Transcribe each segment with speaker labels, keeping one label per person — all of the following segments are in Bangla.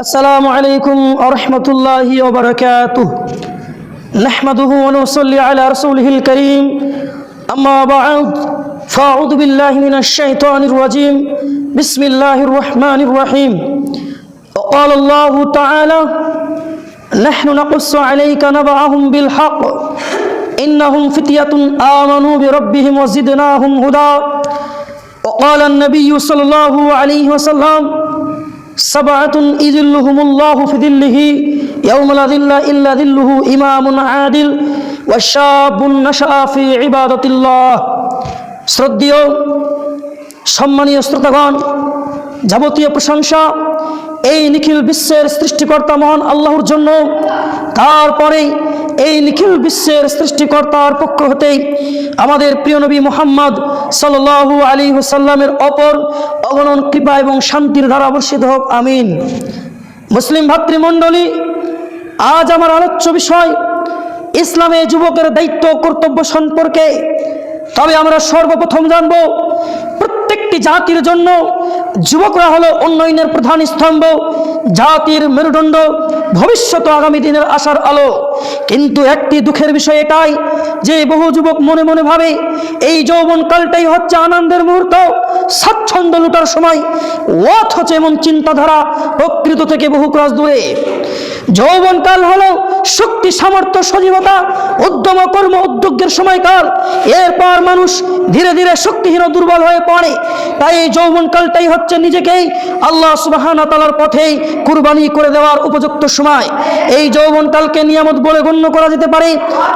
Speaker 1: السلام عليكم ورحمة الله وبركاته نحمده ونصلي على رسوله الكريم أما بعد فأعوذ بالله من الشيطان الرجيم بسم الله الرحمن الرحيم وقال الله تعالى نحن نقص عليك نبعهم بالحق إنهم فتية آمنوا بربهم وزدناهم هدى وقال النبي صلى الله عليه وسلم সাবাতুন ইযিল্লুহুমুল্লাহু ফি দিল্লিহি ইয়াউমা লা ইল্লা দিল্লুহু ইমামুন আদিল, ওয়া শাবুন নাশা ফি ইবাদাতিল্লাহ। শ্রদ্ধেয়, সম্মানীয় শ্রোতাগণ, যাবতীয় প্রশংসা এই নিখিল বিশ্বের সৃষ্টিকর্তা মহান আল্লাহর জন্য, তারপরেই এই নিখিল বিশ্বের সৃষ্টিকর্তার পক্ষ হতেই আমাদের প্রিয় নবী মোহাম্মদ সাল্লাল্লাহু আলী হুসাল্লামের অপর অগণন কৃপা এবং শান্তির ধারা বর্ষিত হোক, আমিন। মুসলিম ভাতৃমণ্ডলী, আজ আমার আলোচ্য বিষয় ইসলামে যুবকের দায়িত্ব কর্তব্য সম্পর্কে। তবে আমরা সর্বপ্রথম জানব, প্রত্যেকটি জাতির জন্য যুবকরা হলো উন্নয়নের প্রধান স্তম্ভ, জাতির মেরুদণ্ড, ভবিষ্যৎ আগামী দিনের আশার আলো। কিন্তু একটি দুঃখের বিষয় এটাই, যে বহু যুবক মনে মনে ভাবে, এই যৌবনকালটাই হচ্ছে আনন্দের মুহূর্ত, স্বাচ্ছন্দ্য লুটার সময়। অথচ এমন চিন্তাধারা প্রকৃত থেকে বহু ক্রস দূরে। যৌবনকাল হলো শক্তি, সামর্থ্য, সজীবতা, উদ্যম, কর্ম, উদ্যোগের সময়কাল। এরপর মানুষ ধীরে ধীরে শক্তিহীন দুর্বল হয়ে পড়ে। তাই এই যৌবনকালটাই হচ্ছে নিজেকেই আল্লাহ সুবাহানা তালার পথেই কুরবানি করে দেওয়ার উপযুক্ত সময়। এই যৌবনকালকে নিয়ামত বলে গণ্য করা যেতে পারে।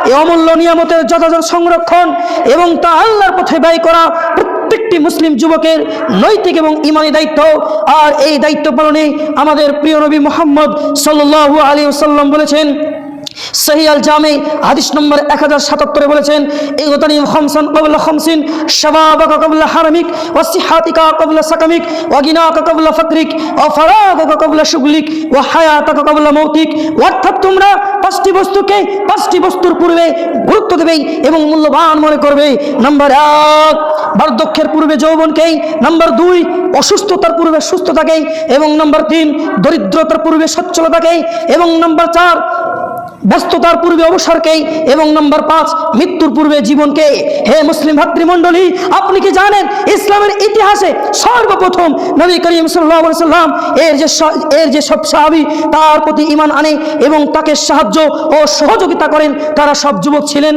Speaker 1: এই অমূল্য নিয়ামতের যথাযথ সংরক্ষণ এবং তা আল্লাহর পথে ব্যয় করা প্রত্যেকটি মুসলিম যুবকের নৈতিক এবং ইমানি দায়িত্ব। আর এই দায়িত্ব পালনে আমাদের প্রিয় নবী মোহাম্মদ সাল্লাল্লাহু আলী সাল্লাম বলেছেন সহি আল জামে, হাদিস নম্বর এক হাজার সাতাত্তরে বলেছেন এই গোতানিম খমসান কবলা হমসিন শাবাবাকা কবলা হারামিক ও সিহাতিকা কবলা সাকামিক ও গিনাকা কবলা ফকরিক ও ফারাগাকা কবলা শুগলিক ও হায়াতাকা কবলা মৌতিক। অর্থাৎ তোমরা পাঁচটি বস্তুকে পাঁচটি বস্তুর পূর্বে গুরুত্ব দেবে এবং মূল্যবান মনে করবে। নাম্বার এক, বার্ধক্যের পূর্বে যৌবনকেই নাম্বার দুই, অসুস্থতার পূর্বে সুস্থতাকেই এবং নাম্বার তিন, দরিদ্রতার পূর্বে সচ্ছলতাকেই এবং নাম্বার চার ব্যস্ততার পূর্বে অবসরকেই এবং নম্বর পাঁচ, মৃত্যুর পূর্বে জীবনকে। হে মুসলিম ভাতৃমণ্ডলী, আপনি কি জানেন ইসলামের ইতিহাসে সর্বপ্রথম নবী করিম সাল্লাম এর যে এর যে সব সাহাবি, তার প্রতি ইমান আনে এবং তাকে সাহায্য ও সহযোগিতা করেন। তারা সব যুবক ছিলেন?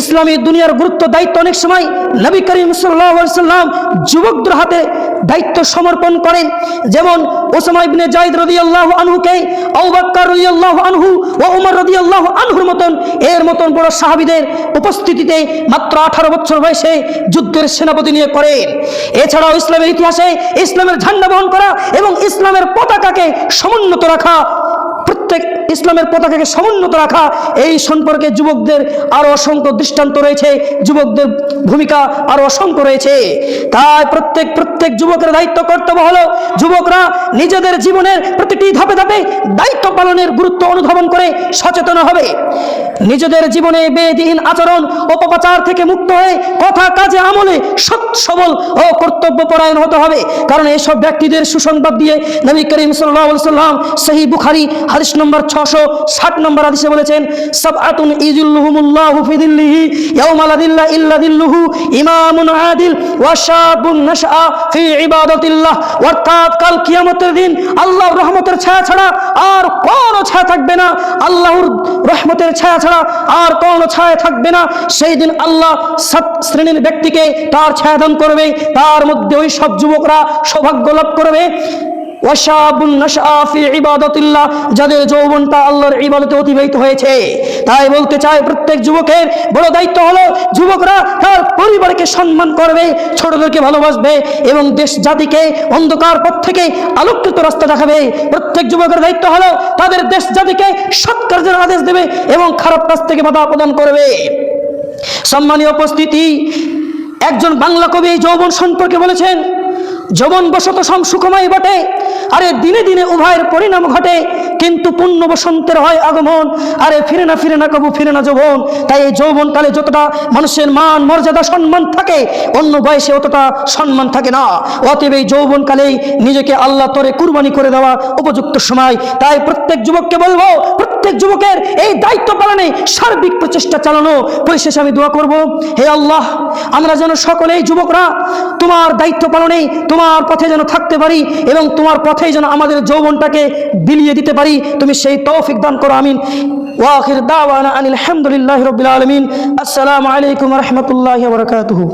Speaker 1: ইসলামী দুনিয়ার গুরুত্ব, দায়িত্ব অনেক সময় নবী করিম সাল্লাম যুবকদের হাতে দায়িত্ব সমর্পণ করেন। যেমন ওসামা ইবনে জাইদ আনহুকে, আবু বকর রাদিয়াল্লাহু আনহু ও উমর আল্লাহ আনহুর মতন, এর মতন বড় সাহাবিদের উপস্থিতিতে মাত্র আঠারো বছর বয়সে যুদ্ধের সেনাপতি নিয়ে করেন এছাড়াও ইসলামের ইতিহাসে ইসলামের ঝান্ডা বহন করা এবং ইসলামের পতাকাকে সমুন্নত রাখা প্রত্যেক ইসলামের পতাকাকে সমুন্নত রাখা, এই সম্পর্কে যুবকদের আরও অসংখ্য দৃষ্টান্ত রয়েছে, যুবকদের ভূমিকা আরও অসংখ্য রয়েছে। তাই প্রত্যেক প্রত্যেক যুবকের দায়িত্ব, কর্তব্য হলো যুবকরা নিজেদের জীবনের প্রতিটি ধাপে ধাপে দায়িত্ব পালনের গুরুত্ব অনুধাবন করে সচেতন হবে। নিজেদের জীবনে বেদিহীন আচরণ, অপপ্রচার থেকে মুক্ত হয়ে কথা, কাজে, আমলে সৎ, সবল ও কর্তব্য পরায়ণ হতে হবে। কারণ এসব ব্যক্তিদের সুসংবাদ দিয়ে নবী করিম সাল্লাহ সাল্লাম সহি বুখারি হাদিস নম্বর ছশো ষাট নম্বর হাদিসে বলেছেন সব আতুন ইজুল্লুহুমুল্লাহু ফি দিল্লিহি ইয়াউমা ইল্লা দিল্লুহু ইমামুন আদিল ফি ইবাদাতিল্লাহ। অর্থাৎ কাল কিয়ামতের দিন আল্লাহর রহমতের ছায়া ছাড়া আর কোনো ছায়া থাকবে না। আল্লাহর রহমতের ছায়া ছাড়া আর কোনো ছায়া থাকবে না। সেই দিন আল্লাহ সাত শ্রেণির ব্যক্তিকে তার ছায়া দান করবে। তার মধ্যে ওই সব যুবকরা সৌভাগ্য লাভ করবে। ইবাদাতিল্লাহ, যাদের যৌবনটা আল্লাহর ইবাদতে অতিবাহিত হয়েছে। তাই বলতে চাই, প্রত্যেক যুবকের বড় দায়িত্ব হলো যুবকরা তার পরিবারকে সম্মান করবে, ছোটদেরকে ভালোবাসবে এবং দেশ জাতিকে অন্ধকার পথ থেকে আলোকিত রাস্তা দেখাবে। প্রত্যেক যুবকের দায়িত্ব হলো তাদের দেশ জাতিকে সৎ কার্যের আদেশ দেবে এবং খারাপ কাজ থেকে বাধা প্রদান করবে। সম্মানীয় উপস্থিতি, একজন বাংলা কবি এই যৌবন সম্পর্কে বলেছেন যৌবন বসত সম সুখময় বটে। আরে দিনে দিনে উভয়ের পরিণাম ঘটে। কিন্তু পূর্ণ বসন্তের হয় আগমন। আরে ফিরে না ফিরে না কবু, ফিরে না যৌবন। তাই এই যৌবনকালে যতটা মানুষের মান, মর্যাদা, সম্মান থাকে, অন্য বয়সে অতটা সম্মান থাকে না। অতএব এই যৌবনকালেই নিজেকে আল্লাহ তরে কুরবানি করে দেওয়া উপযুক্ত সময়। তাই প্রত্যেক যুবককে বলব, প্রত্যেক যুবকের এই দায়িত্ব পালনে সার্বিক প্রচেষ্টা চালানো। পরিশেষে আমি দোয়া করব, হে আল্লাহ, আমরা যেন সকলেই যুবকরা তোমার দায়িত্ব পালনে তোমার পথে যেন থাকতে পারি এবং তোমার পথেই যেন আমাদের যৌবনটাকে বিলিয়ে দিতে পারি। তুমি সেই তৌফিক দান করো, আমিন। ওয়াখির দাওয়ানা আনিল আলহামদুলিল্লাহ রবিল আলমিন। আসসালামু আলাইকুম রহমতুল্লাহ বারাকাতুহু।